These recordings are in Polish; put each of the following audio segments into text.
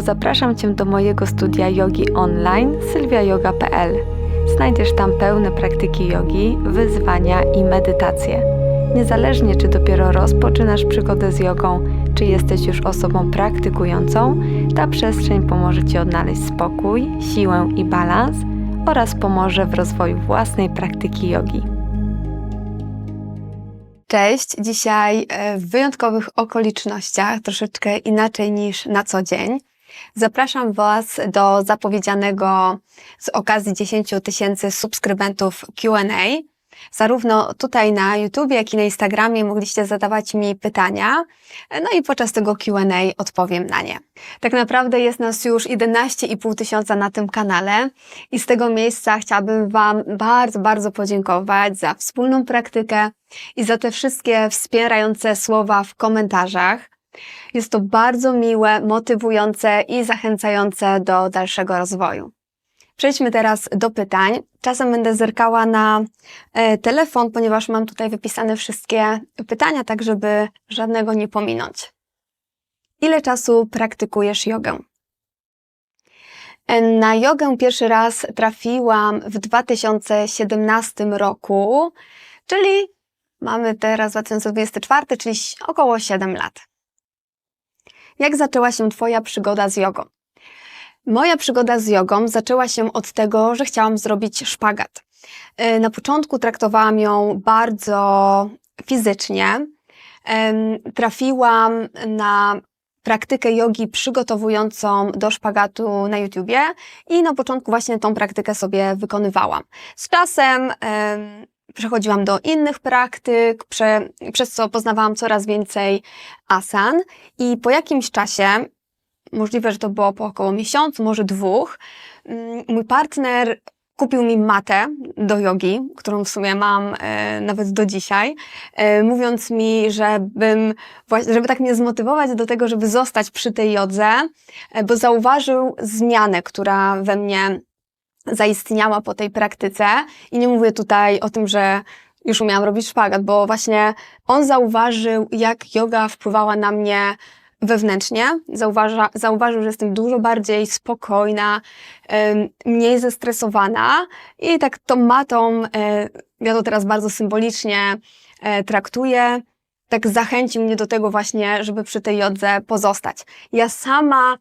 Zapraszam Cię do mojego studia jogi online sylwiayoga.pl. Znajdziesz tam pełne praktyki jogi, wyzwania i medytacje. Niezależnie czy dopiero rozpoczynasz przygodę z jogą, czy jesteś już osobą praktykującą, ta przestrzeń pomoże Ci odnaleźć spokój, siłę i balans oraz pomoże w rozwoju własnej praktyki jogi. Cześć, dzisiaj e, w wyjątkowych okolicznościach, troszeczkę inaczej niż na co dzień. Zapraszam Was do zapowiedzianego z okazji 10 tysięcy subskrybentów QA. Zarówno tutaj na YouTube, jak i na Instagramie mogliście zadawać mi pytania, no i podczas tego QA odpowiem na nie. Tak naprawdę jest nas już 11,5 tysiąca na tym kanale i z tego miejsca chciałabym Wam bardzo, bardzo podziękować za wspólną praktykę i za te wszystkie wspierające słowa w komentarzach. Jest to bardzo miłe, motywujące i zachęcające do dalszego rozwoju. Przejdźmy teraz do pytań. Czasem będę zerkała na e, telefon, ponieważ mam tutaj wypisane wszystkie pytania, tak żeby żadnego nie pominąć. Ile czasu praktykujesz jogę? E, Na jogę pierwszy raz trafiłam w 2017 roku, czyli mamy teraz 2024, czyli około 7 lat. Jak zaczęła się Twoja przygoda z jogą? Moja przygoda z jogą zaczęła się od tego, że chciałam zrobić szpagat. E, Na początku traktowałam ją bardzo fizycznie. Trafiłam na praktykę jogi przygotowującą do szpagatu na YouTubie i na początku właśnie tą praktykę sobie wykonywałam. Z czasem em, przechodziłam do innych praktyk, prze, przez co poznawałam coraz więcej asan. I po jakimś czasie możliwe, że to było po około miesiącu, może dwóch, mm, mój partner kupił mi matę do jogi, którą w sumie mam e, nawet do dzisiaj, e, mówiąc mi, żebym, żeby tak mnie zmotywować do tego, żeby zostać przy tej jodze, e, bo zauważył zmianę, która we mnie zaistniała po tej praktyce i nie mówię tutaj o tym, że już umiałam robić szpagat, bo właśnie on zauważył, jak yoga wpływała na mnie wewnętrznie. Zauważa, zauważył, że jestem dużo bardziej spokojna, mniej zestresowana i tak tą matą, e, ja to teraz bardzo symbolicznie e, traktuję, tak zachęcił mnie do tego właśnie, żeby przy tej jodze pozostać. Ja sama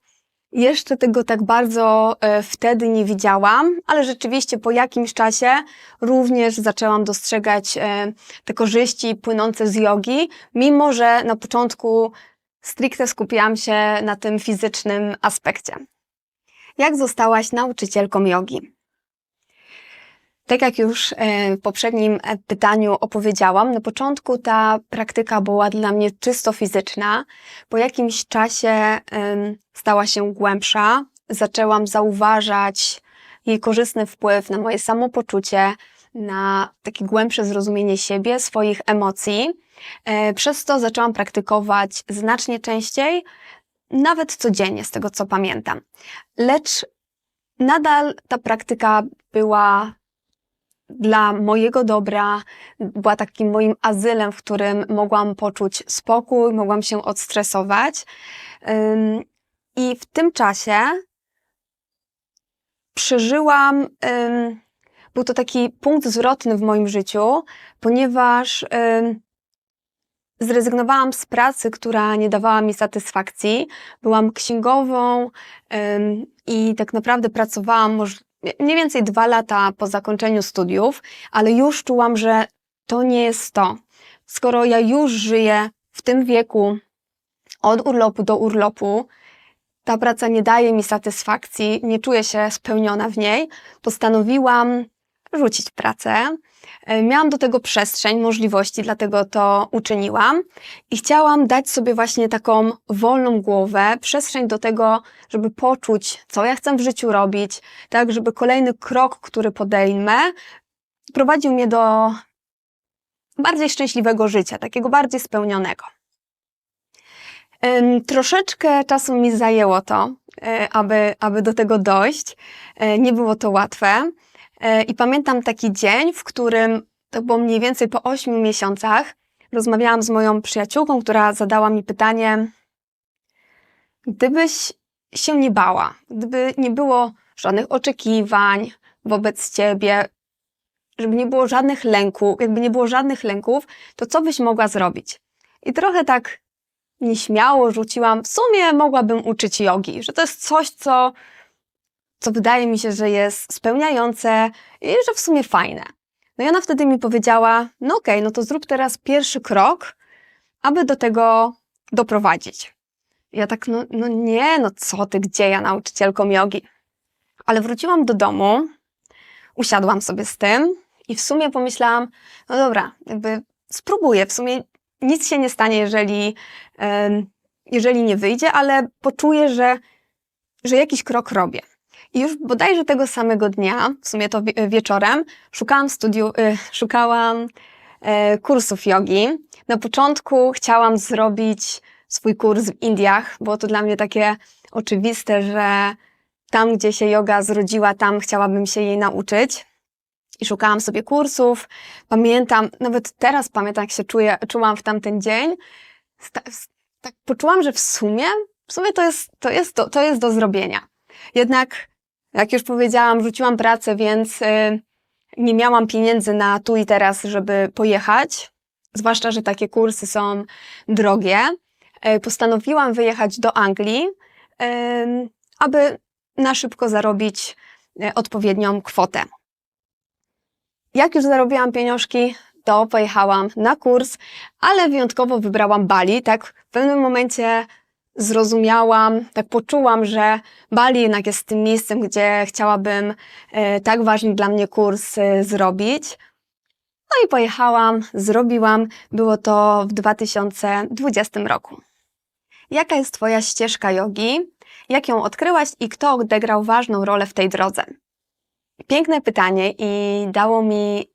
jeszcze tego tak bardzo e, wtedy nie widziałam, ale rzeczywiście po jakimś czasie również zaczęłam dostrzegać e, te korzyści płynące z jogi, mimo że na początku stricte skupiłam się na tym fizycznym aspekcie. Jak zostałaś nauczycielką jogi? Tak jak już e, w poprzednim pytaniu opowiedziałam, na początku ta praktyka była dla mnie czysto fizyczna. Po jakimś czasie stała się głębsza. Zaczęłam zauważać jej korzystny wpływ na moje samopoczucie, na takie głębsze zrozumienie siebie, swoich emocji. E, Przez to zaczęłam praktykować znacznie częściej, nawet codziennie, z tego co pamiętam. Lecz nadal ta praktyka była dla mojego dobra, była takim moim azylem, w którym mogłam poczuć spokój, mogłam się odstresować. I w tym czasie przeżyłam, był to taki punkt zwrotny w moim życiu, ponieważ zrezygnowałam z pracy, która nie dawała mi satysfakcji. Byłam księgową i tak naprawdę pracowałam mniej więcej dwa lata po zakończeniu studiów, ale już czułam, że to nie jest to. Skoro ja już żyję w tym wieku od urlopu do urlopu, ta praca nie daje mi satysfakcji, nie czuję się spełniona w niej, postanowiłam rzucić pracę. E, Miałam do tego przestrzeń, możliwości, dlatego to uczyniłam i chciałam dać sobie właśnie taką wolną głowę, przestrzeń do tego, żeby poczuć, co ja chcę w życiu robić, tak, żeby kolejny krok, który podejmę, prowadził mnie do bardziej szczęśliwego życia, takiego bardziej spełnionego. Troszeczkę czasu mi zajęło to, e, aby, aby do tego dojść. E, Nie było to łatwe. E, I pamiętam taki dzień, w którym to było mniej więcej po ośmiu miesiącach. Rozmawiałam z moją przyjaciółką, która zadała mi pytanie: Gdybyś się nie bała, gdyby nie było żadnych oczekiwań wobec ciebie, żeby nie było żadnych lęków, jakby nie było żadnych lęków, to co byś mogła zrobić? I trochę tak nieśmiało rzuciłam, w sumie mogłabym uczyć jogi, że to jest coś, co, co wydaje mi się, że jest spełniające i że w sumie fajne. No i ona wtedy mi powiedziała, no okej, no to zrób teraz pierwszy krok, aby do tego doprowadzić. Ja tak, no, no nie, no co ty, gdzie ja nauczycielką jogi? Ale wróciłam do domu, usiadłam sobie z tym i w sumie pomyślałam, no dobra, jakby spróbuję, w sumie nic się nie stanie, jeżeli, jeżeli nie wyjdzie, ale poczuję, że, że jakiś krok robię. I już bodajże tego samego dnia, w sumie to wie- wieczorem, szukałam studiu, y, szukałam e, kursów jogi. Na początku chciałam zrobić swój kurs w Indiach. Było to dla mnie takie oczywiste, że tam, gdzie się yoga zrodziła, tam chciałabym się jej nauczyć. I szukałam sobie kursów. Pamiętam, nawet teraz pamiętam, jak się czuję, czułam w tamten dzień. Tak poczułam, że w sumie, w sumie to jest, to jest, do, to jest do zrobienia. Jednak, jak już powiedziałam, rzuciłam pracę, więc y, nie miałam pieniędzy na tu i teraz, żeby pojechać. Zwłaszcza, że takie kursy są drogie. Y, postanowiłam wyjechać do Anglii, aby na szybko zarobić y, odpowiednią kwotę. Jak już zarobiłam pieniążki, to pojechałam na kurs, ale wyjątkowo wybrałam Bali. Tak w pewnym momencie zrozumiałam, tak poczułam, że Bali jednak jest tym miejscem, gdzie chciałabym e, tak ważny dla mnie kurs e, zrobić. No i pojechałam, zrobiłam. Było to w 2020 roku. Jaka jest Twoja ścieżka jogi? Jak ją odkryłaś i kto odegrał ważną rolę w tej drodze? Piękne pytanie i dało mi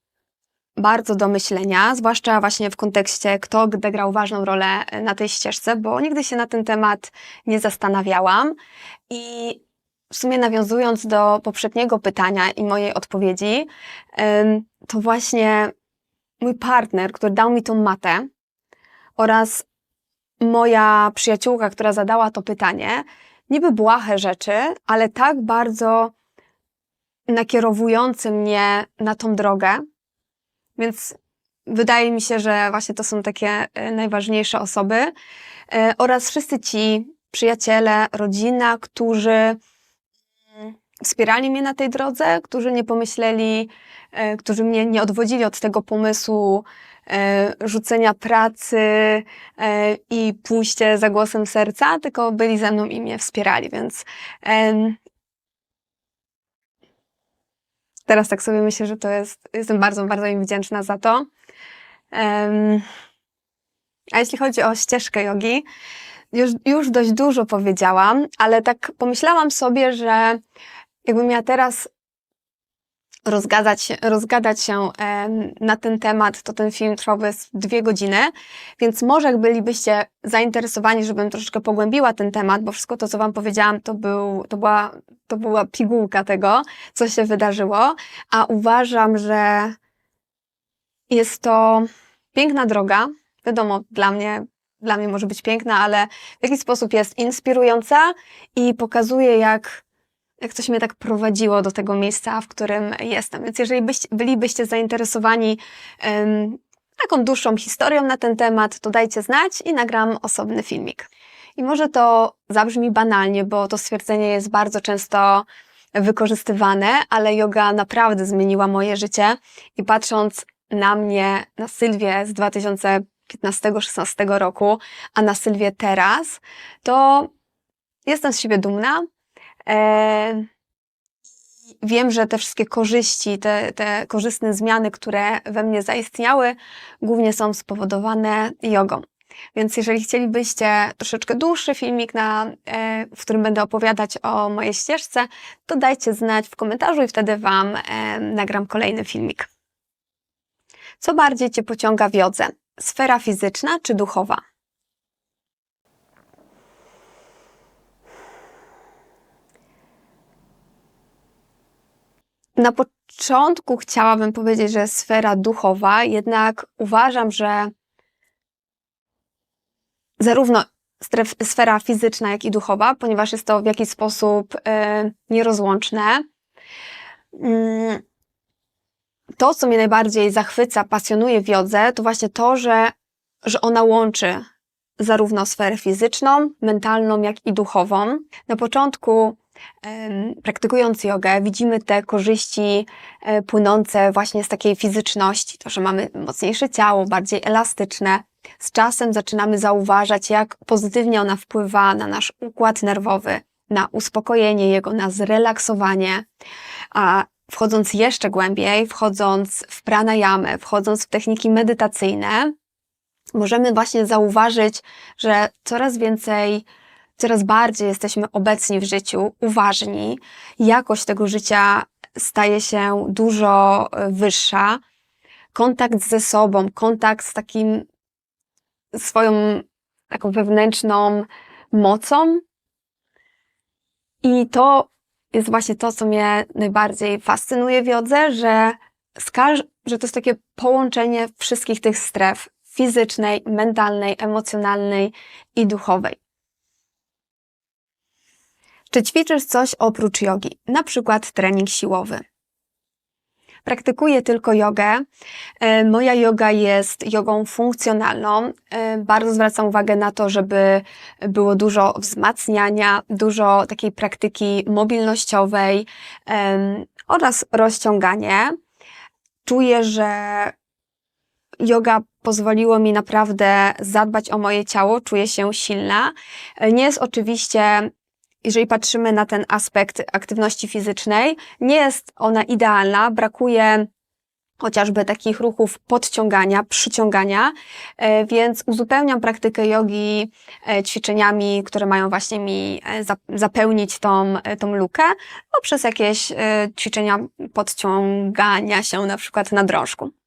bardzo do myślenia, zwłaszcza właśnie w kontekście, kto odegrał ważną rolę na tej ścieżce, bo nigdy się na ten temat nie zastanawiałam. I w sumie nawiązując do poprzedniego pytania i mojej odpowiedzi, to właśnie mój partner, który dał mi tą matę oraz moja przyjaciółka, która zadała to pytanie, niby błahe rzeczy, ale tak bardzo nakierowujący mnie na tą drogę. Więc wydaje mi się, że właśnie to są takie e, najważniejsze osoby. E, Oraz wszyscy ci przyjaciele, rodzina, którzy mm, wspierali mnie na tej drodze, którzy nie pomyśleli, e, którzy mnie nie odwodzili od tego pomysłu rzucenia pracy i pójście za głosem serca, tylko byli ze mną i mnie wspierali, więc teraz tak sobie myślę, że to jest, jestem bardzo, bardzo im wdzięczna za to. Em, a jeśli chodzi o ścieżkę jogi, już, już dość dużo powiedziałam, ale tak pomyślałam sobie, że jakbym miała teraz rozgadać, rozgadać się na ten temat, to ten film trwałby dwie godziny, więc może bylibyście zainteresowani, żebym troszeczkę pogłębiła ten temat, bo wszystko to, co wam powiedziałam, to, był, to, była, to była pigułka tego, co się wydarzyło, a uważam, że jest to piękna droga. Wiadomo, dla mnie, dla mnie może być piękna, ale w jakiś sposób jest inspirująca i pokazuje, jak, jak coś mnie tak prowadziło do tego miejsca, w którym jestem. Więc jeżeli byście, bylibyście zainteresowani em, taką dłuższą historią na ten temat, to dajcie znać i nagram osobny filmik. I może to zabrzmi banalnie, bo to stwierdzenie jest bardzo często wykorzystywane, ale yoga naprawdę zmieniła moje życie i patrząc na mnie, na Sylwię z 2015-16 roku, a na Sylwię teraz, to jestem z siebie dumna. Wiem, że te wszystkie korzyści, te, te korzystne zmiany, które we mnie zaistniały, głównie są spowodowane jogą. Więc jeżeli chcielibyście troszeczkę dłuższy filmik, na, e, w którym będę opowiadać o mojej ścieżce, to dajcie znać w komentarzu i wtedy Wam nagram kolejny filmik. Co bardziej Cię pociąga w jodze? Sfera fizyczna czy duchowa? Na początku chciałabym powiedzieć, że sfera duchowa, jednak uważam, że zarówno stref, sfera fizyczna, jak i duchowa, ponieważ jest to w jakiś sposób e, nierozłączne. Mm, To, co mnie najbardziej zachwyca, pasjonuje w jodze, to właśnie to, że, że ona łączy zarówno sferę fizyczną, mentalną, jak i duchową. Na początku, praktykując jogę, widzimy te korzyści e, płynące właśnie z takiej fizyczności, to, że mamy mocniejsze ciało, bardziej elastyczne. Z czasem zaczynamy zauważać, jak pozytywnie ona wpływa na nasz układ nerwowy, na uspokojenie jego, na zrelaksowanie. A wchodząc jeszcze głębiej, wchodząc w pranayamę, wchodząc w techniki medytacyjne, możemy właśnie zauważyć, że coraz więcej, coraz bardziej jesteśmy obecni w życiu, uważni, jakość tego życia staje się dużo e, wyższa. Kontakt ze sobą, kontakt z takim swoją taką wewnętrzną mocą. I to jest właśnie to, co mnie najbardziej fascynuje w jodze, że, że to jest takie połączenie wszystkich tych stref fizycznej, mentalnej, emocjonalnej i duchowej. Czy ćwiczysz coś oprócz jogi, na przykład trening siłowy? Praktykuję tylko jogę. E, Moja yoga jest jogą funkcjonalną. E, Bardzo zwracam uwagę na to, żeby było dużo wzmacniania, dużo takiej praktyki mobilnościowej oraz rozciąganie. Czuję, że yoga pozwoliło mi naprawdę zadbać o moje ciało, czuję się silna. E, Nie jest oczywiście, jeżeli patrzymy na ten aspekt aktywności fizycznej, nie jest ona idealna, brakuje chociażby takich ruchów podciągania, przyciągania, e, więc uzupełniam praktykę jogi e, ćwiczeniami, które mają właśnie mi e, za- zapełnić tą, tą lukę, poprzez jakieś ćwiczenia podciągania się na przykład na drążku.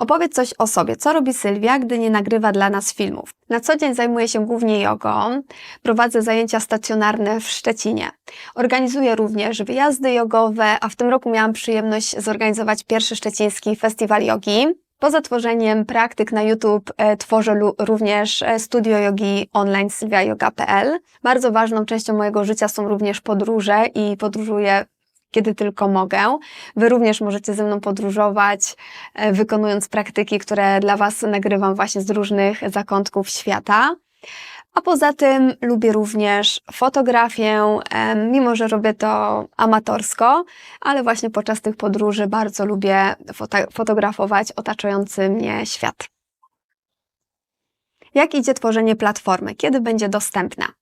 Opowiedz coś o sobie. Co robi Sylwia, gdy nie nagrywa dla nas filmów? Na co dzień zajmuję się głównie jogą. Prowadzę zajęcia stacjonarne w Szczecinie. Organizuję również wyjazdy jogowe, a w tym roku miałam przyjemność zorganizować pierwszy szczeciński festiwal jogi. Poza tworzeniem praktyk na YouTube e, tworzę również e, studio jogi online sylwiayoga.pl. Bardzo ważną częścią mojego życia są również podróże i podróżuję kiedy tylko mogę. Wy również możecie ze mną podróżować, e, wykonując praktyki, które dla Was nagrywam właśnie z różnych zakątków świata. A poza tym lubię również fotografię, em, mimo że robię to amatorsko, ale właśnie podczas tych podróży bardzo lubię foto- fotografować otaczający mnie świat. Jak idzie tworzenie platformy? Kiedy będzie dostępna?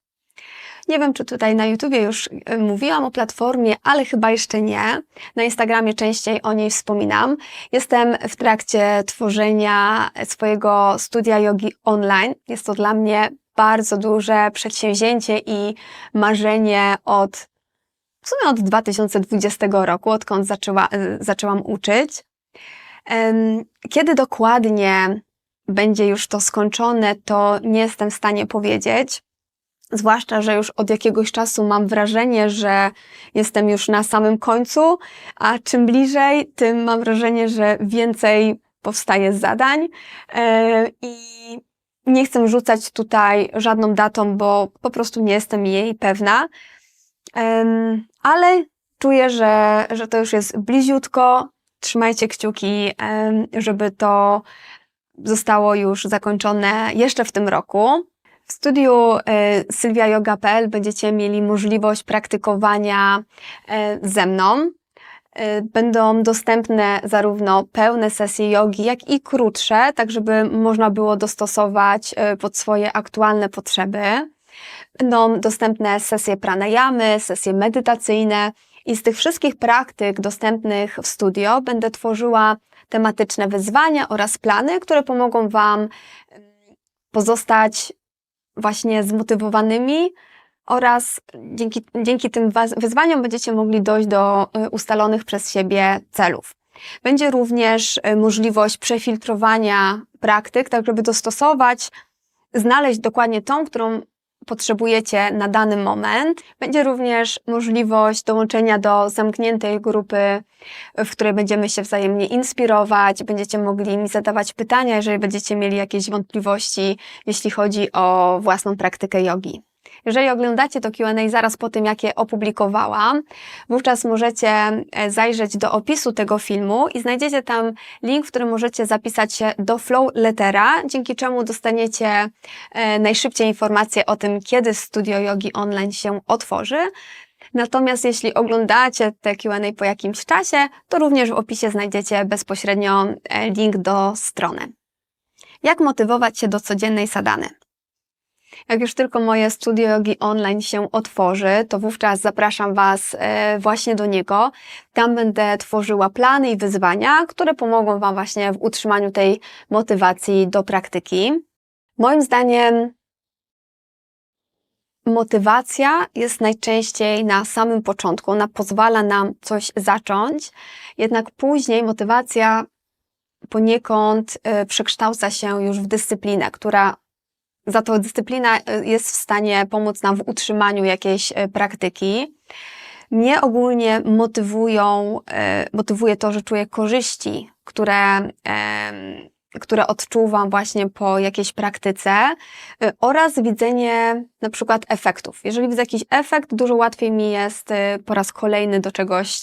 Nie wiem, czy tutaj na YouTubie już e, mówiłam o platformie, ale chyba jeszcze nie. Na Instagramie częściej o niej wspominam. Jestem w trakcie tworzenia swojego studia jogi online. Jest to dla mnie bardzo duże przedsięwzięcie i marzenie od, w sumie od 2020 roku, odkąd zaczęła, e, zaczęłam uczyć. Kiedy dokładnie będzie już to skończone, to nie jestem w stanie powiedzieć. Zwłaszcza, że już od jakiegoś czasu mam wrażenie, że jestem już na samym końcu, a czym bliżej, tym mam wrażenie, że więcej powstaje zadań e, i nie chcę rzucać tutaj żadną datą, bo po prostu nie jestem jej pewna. Ale czuję, że, że to już jest bliziutko. Trzymajcie kciuki, żeby to zostało już zakończone jeszcze w tym roku. W studiu e, sylwiayoga.pl będziecie mieli możliwość praktykowania e, ze mną. E, Będą dostępne zarówno pełne sesje jogi, jak i krótsze, tak żeby można było dostosować pod swoje aktualne potrzeby. Będą dostępne sesje pranayamy, sesje medytacyjne i z tych wszystkich praktyk dostępnych w studio będę tworzyła tematyczne wyzwania oraz plany, które pomogą Wam pozostać właśnie zmotywowanymi oraz dzięki, dzięki tym wyzwaniom będziecie mogli dojść do y, ustalonych przez siebie celów. Będzie również y, możliwość przefiltrowania praktyk, tak żeby dostosować, znaleźć dokładnie tą, którą potrzebujecie na dany moment. Będzie również możliwość dołączenia do zamkniętej grupy, w której będziemy się wzajemnie inspirować. Będziecie mogli mi zadawać pytania, jeżeli będziecie mieli jakieś wątpliwości, jeśli chodzi o własną praktykę jogi. Jeżeli oglądacie to QA zaraz po tym, jak je opublikowałam, wówczas możecie e, zajrzeć do opisu tego filmu i znajdziecie tam link, w którym możecie zapisać się do Flow Lettera, dzięki czemu dostaniecie e, najszybciej informacje o tym, kiedy studio jogi online się otworzy. Natomiast jeśli oglądacie te Q&A po jakimś czasie, to również w opisie znajdziecie bezpośrednio e, link do strony. Jak motywować się do codziennej sadany? Jak już tylko moje studio jogi online się otworzy, to wówczas zapraszam Was e, właśnie do niego. Tam będę tworzyła plany i wyzwania, które pomogą Wam właśnie w utrzymaniu tej motywacji do praktyki. Moim zdaniem motywacja jest najczęściej na samym początku. Ona pozwala nam coś zacząć, jednak później motywacja poniekąd e, przekształca się już w dyscyplinę, która za to dyscyplina e, jest w stanie pomóc nam w utrzymaniu jakiejś e, praktyki. Mnie ogólnie motywują, e, motywuje to, że czuję korzyści, które, które odczuwam właśnie po jakiejś praktyce oraz widzenie na przykład efektów. Jeżeli widzę jakiś efekt, dużo łatwiej mi jest po raz kolejny do czegoś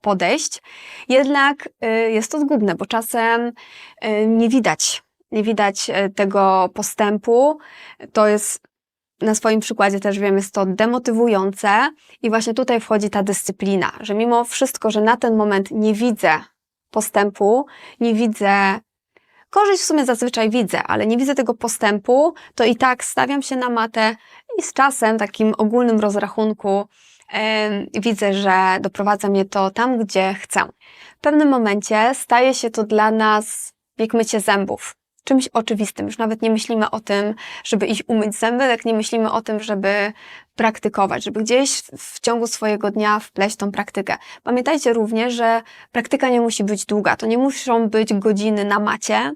podejść. Jednak jest to zgubne, bo czasem nie widać nie widać e, tego postępu. To jest na swoim przykładzie też wiem, jest to demotywujące i właśnie tutaj wchodzi ta dyscyplina, że mimo wszystko, że na ten moment nie widzę postępu, nie widzę korzyść w sumie zazwyczaj widzę, ale nie widzę tego postępu, to i tak stawiam się na matę i z czasem, takim ogólnym rozrachunku, yy, widzę, że doprowadza mnie to tam, gdzie chcę. W pewnym momencie staje się to dla nas jak mycie zębów czymś oczywistym. Już nawet nie myślimy o tym, żeby iść umyć zęby, jak nie myślimy o tym, żeby praktykować, żeby gdzieś w ciągu swojego dnia wpleść tą praktykę. Pamiętajcie również, że praktyka nie musi być długa. To nie muszą być godziny na macie.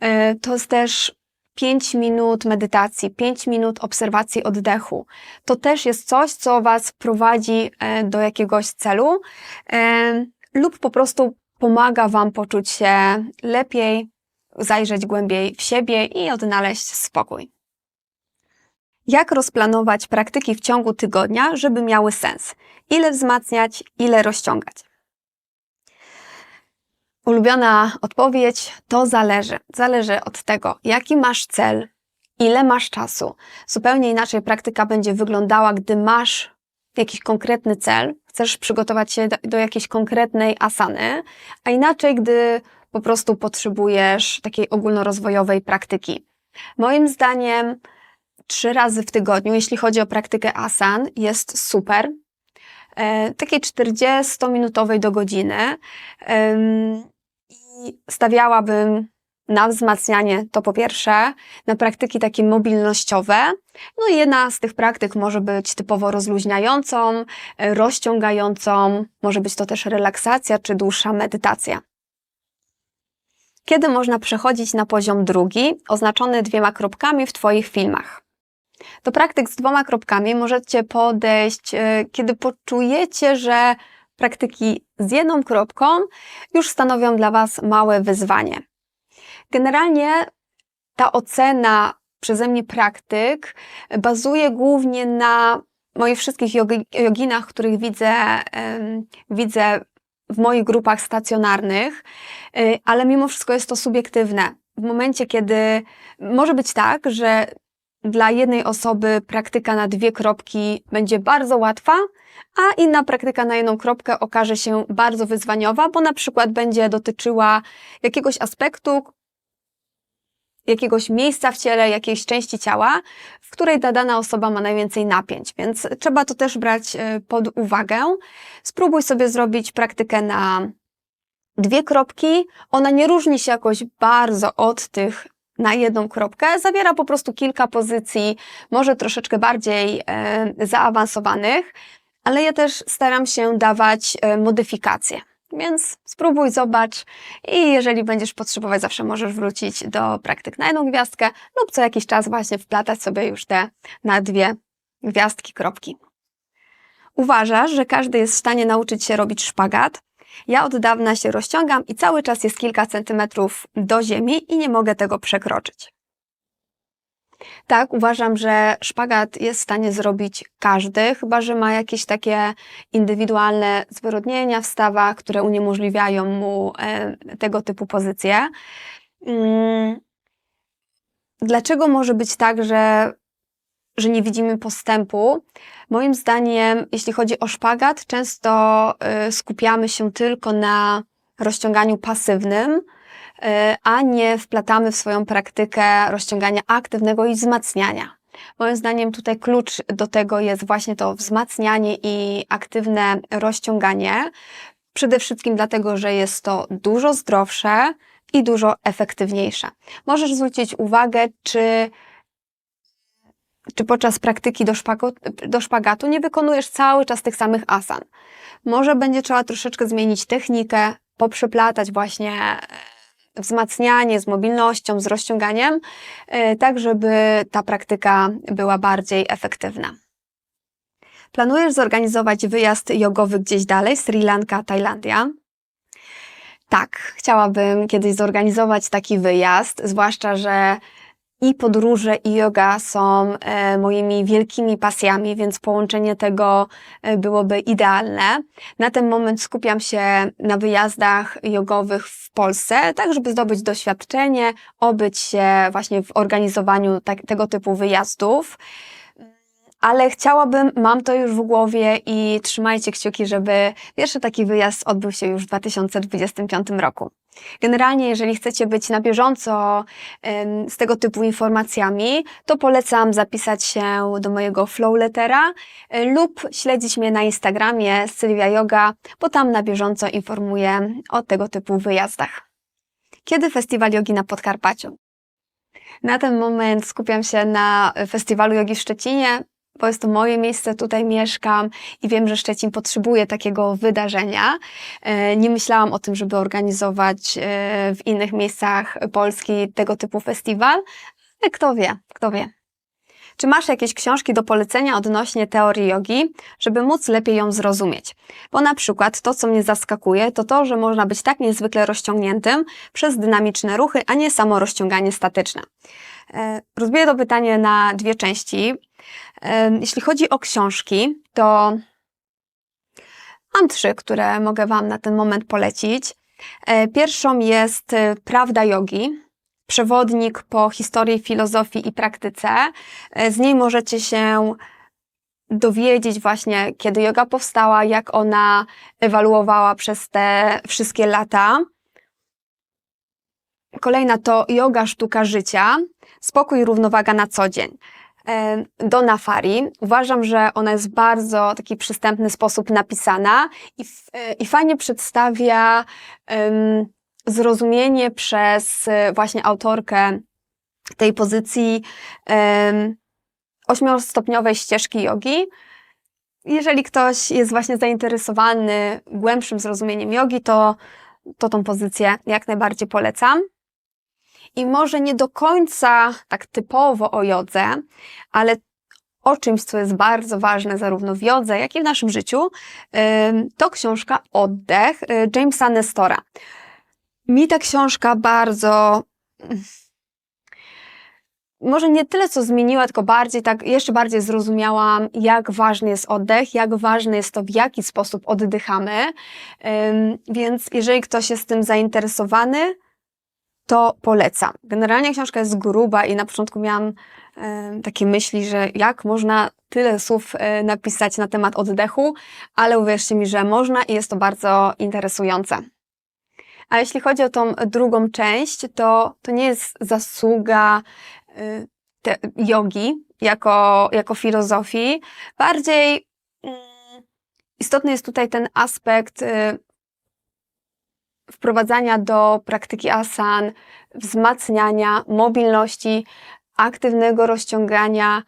E, to jest też 5 minut medytacji, 5 minut obserwacji oddechu. To też jest coś, co Was prowadzi e, do jakiegoś celu e, lub po prostu pomaga Wam poczuć się lepiej, zajrzeć głębiej w siebie i odnaleźć spokój. Jak rozplanować praktyki w ciągu tygodnia, żeby miały sens? Ile wzmacniać, ile rozciągać? Ulubiona odpowiedź to zależy. Zależy od tego, jaki masz cel, ile masz czasu. Zupełnie inaczej praktyka będzie wyglądała, gdy masz jakiś konkretny cel, chcesz przygotować się do, do jakiejś konkretnej asany, a inaczej, gdy po prostu potrzebujesz takiej ogólnorozwojowej praktyki. Moim zdaniem trzy razy w tygodniu, jeśli chodzi o praktykę asan, jest super. E, takiej 40-minutowej do godziny. E, I stawiałabym na wzmacnianie to po pierwsze, na praktyki takie mobilnościowe. No i jedna z tych praktyk może być typowo rozluźniającą, e, rozciągającą, może być to też relaksacja czy dłuższa medytacja. Kiedy można przechodzić na poziom drugi, oznaczony dwiema kropkami w Twoich filmach? Do praktyk z dwoma kropkami możecie podejść, e, kiedy poczujecie, że praktyki z jedną kropką już stanowią dla Was małe wyzwanie. Generalnie ta ocena przeze mnie praktyk bazuje głównie na moich wszystkich joginach, których widzę, widzę w moich grupach stacjonarnych, y, ale mimo wszystko jest to subiektywne. W momencie, kiedy może być tak, że dla jednej osoby praktyka na dwie kropki będzie bardzo łatwa, a inna praktyka na jedną kropkę okaże się bardzo wyzwaniowa, bo na przykład będzie dotyczyła jakiegoś aspektu, jakiegoś miejsca w ciele, jakiejś części ciała, w której ta dana osoba ma najwięcej napięć, więc trzeba to też brać e, pod uwagę. Spróbuj sobie zrobić praktykę na dwie kropki. Ona nie różni się jakoś bardzo od tych na jedną kropkę, zawiera po prostu kilka pozycji, może troszeczkę bardziej e, zaawansowanych, ale ja też staram się dawać e, modyfikacje. Więc spróbuj, zobacz i jeżeli będziesz potrzebować, zawsze możesz wrócić do praktyk na jedną gwiazdkę lub co jakiś czas właśnie wplatać sobie już te na dwie gwiazdki, kropki. Uważasz, że każdy jest w stanie nauczyć się robić szpagat? Ja od dawna się rozciągam i cały czas jest kilka centymetrów do ziemi i nie mogę tego przekroczyć. Tak, uważam, że szpagat jest w stanie zrobić każdy, chyba że ma jakieś takie indywidualne zwyrodnienia w stawach, które uniemożliwiają mu e, tego typu pozycje. Mm. Dlaczego może być tak, że, że nie widzimy postępu? Moim zdaniem, jeśli chodzi o szpagat, często y, skupiamy się tylko na rozciąganiu pasywnym, a nie wplatamy w swoją praktykę rozciągania aktywnego i wzmacniania. Moim zdaniem tutaj klucz do tego jest właśnie to wzmacnianie i aktywne rozciąganie. Przede wszystkim dlatego, że jest to dużo zdrowsze i dużo efektywniejsze. Możesz zwrócić uwagę, czy czy podczas praktyki do, szpagu, do szpagatu nie wykonujesz cały czas tych samych asan. Może będzie trzeba troszeczkę zmienić technikę, poprzeplatać właśnie e, wzmacnianie z mobilnością, z rozciąganiem, e, tak żeby ta praktyka była bardziej efektywna. Planujesz zorganizować wyjazd jogowy gdzieś dalej, Sri Lanka, Tajlandia? Tak, chciałabym kiedyś zorganizować taki wyjazd, zwłaszcza, że i podróże, i yoga są e, moimi wielkimi pasjami, więc połączenie tego e, byłoby idealne. Na ten moment skupiam się na wyjazdach jogowych w Polsce, tak żeby zdobyć doświadczenie, obyć się właśnie w organizowaniu tak, tego typu wyjazdów ale chciałabym, mam to już w głowie i trzymajcie kciuki, żeby pierwszy taki wyjazd odbył się już w 2025 roku. Generalnie, jeżeli chcecie być na bieżąco z tego typu informacjami, to polecam zapisać się do mojego flow lettera e, lub śledzić mnie na Instagramie Sylwia Yoga, bo tam na bieżąco informuję o tego typu wyjazdach. Kiedy festiwal jogi na Podkarpaciu? Na ten moment skupiam się na festiwalu jogi w Szczecinie bo jest to moje miejsce, tutaj mieszkam i wiem, że Szczecin potrzebuje takiego wydarzenia. E, nie myślałam o tym, żeby organizować e, w innych miejscach Polski tego typu festiwal, ale kto wie, kto wie. Czy masz jakieś książki do polecenia odnośnie teorii jogi, żeby móc lepiej ją zrozumieć? Bo na przykład to, co mnie zaskakuje, to to, że można być tak niezwykle rozciągniętym przez dynamiczne ruchy, a nie samo rozciąganie statyczne. E, rozbiję to pytanie na dwie części. Jeśli chodzi o książki, to mam trzy, które mogę Wam na ten moment polecić. E, pierwszą jest e, Prawda Jogi, przewodnik po historii, filozofii i praktyce. E, z niej możecie się dowiedzieć właśnie, kiedy yoga powstała, jak ona ewaluowała przez te wszystkie lata. Kolejna to Yoga Sztuka Życia, spokój i równowaga na co dzień. Do Nafari. Uważam, że ona jest bardzo taki przystępny sposób napisana i, i fajnie przedstawia um, zrozumienie przez e, właśnie autorkę tej pozycji um, ośmiostopniowej ścieżki jogi. Jeżeli ktoś jest właśnie zainteresowany głębszym zrozumieniem jogi, to, to tą pozycję jak najbardziej polecam i może nie do końca tak typowo o jodze, ale o czymś, co jest bardzo ważne zarówno w jodze, jak i w naszym życiu, to książka Oddech y, Jamesa Nestora. Mi ta książka bardzo może nie tyle, co zmieniła, tylko bardziej tak, jeszcze bardziej zrozumiałam, jak ważny jest oddech, jak ważne jest to, w jaki sposób oddychamy. Więc jeżeli ktoś jest tym zainteresowany, to polecam. Generalnie książka jest gruba i na początku miałam takie myśli, że jak można tyle słów e, napisać na temat oddechu, ale uwierzcie mi, że można i jest to bardzo interesujące. A jeśli chodzi o tą drugą część, to, to nie jest zasługa jogi jako, jako filozofii. Bardziej mm, istotny jest tutaj ten aspekt e, wprowadzania do praktyki asan, wzmacniania mobilności, aktywnego rozciągania,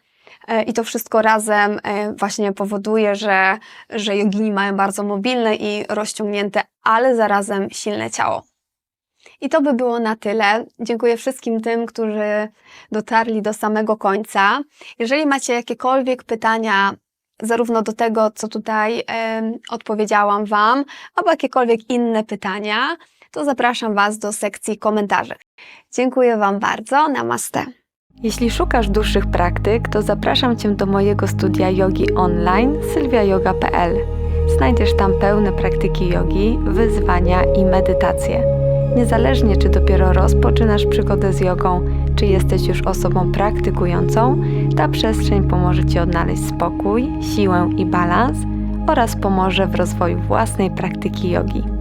E, I to wszystko razem e, właśnie powoduje, że, że jogini mają bardzo mobilne i rozciągnięte, ale zarazem silne ciało. I to by było na tyle. Dziękuję wszystkim tym, którzy dotarli do samego końca. Jeżeli macie jakiekolwiek pytania, zarówno do tego, co tutaj odpowiedziałam Wam, albo jakiekolwiek inne pytania, to zapraszam Was do sekcji komentarzy. Dziękuję Wam bardzo. Namaste. Jeśli szukasz dłuższych praktyk, to zapraszam Cię do mojego studia jogi online sylwiayoga.pl. Znajdziesz tam pełne praktyki jogi, wyzwania i medytacje. Niezależnie czy dopiero rozpoczynasz przygodę z jogą, czy jesteś już osobą praktykującą, ta przestrzeń pomoże Ci odnaleźć spokój, siłę i balans oraz pomoże w rozwoju własnej praktyki jogi.